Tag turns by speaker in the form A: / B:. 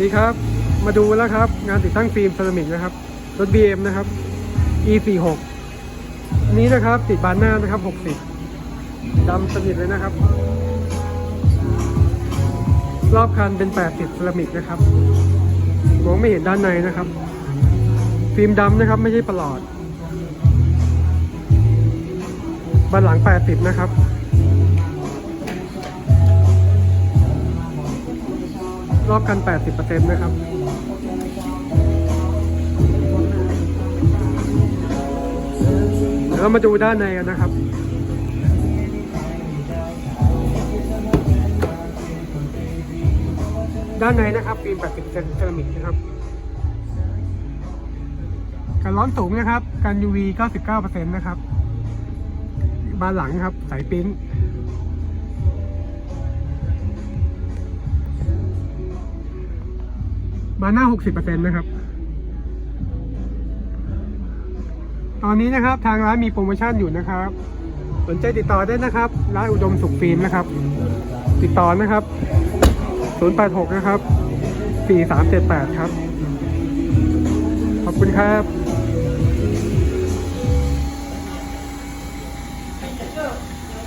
A: ดีครับ มาดูแล้วครับ งานติดตั้งฟิล์มเซรามิกนะครับ รถ BM นะครับ E46 นนี้นะครับติดบานหน้านะครับ 60ดำสนิทเลยนะครับ รอบคันเป็น80เซรามิกนะครับ มองไม่เห็นด้านในนะครับ ฟิล์มดำนะครับ ไม่ใช่ประหลอดบานหลัง80นะครับ รอบกัน 80%นะครับเดี๋ยวเรามาดูด้านในกันนะครับด้านในนะครับฟิล์ม80%เซรามิกนะครับกันร้อนสูงนะครับกัน UV 99%นะครับบานหลังครับสายปิ้น มาหน้า60%นะครับ ตอนนี้นะครับทางร้านมีโปรโมชั่นอยู่นะครับ สนใจติดต่อได้นะครับ ร้านอุดมสุขฟิล์มนะครับ ติดต่อนะครับ086นะครับ4378ครับ ขอบคุณครับ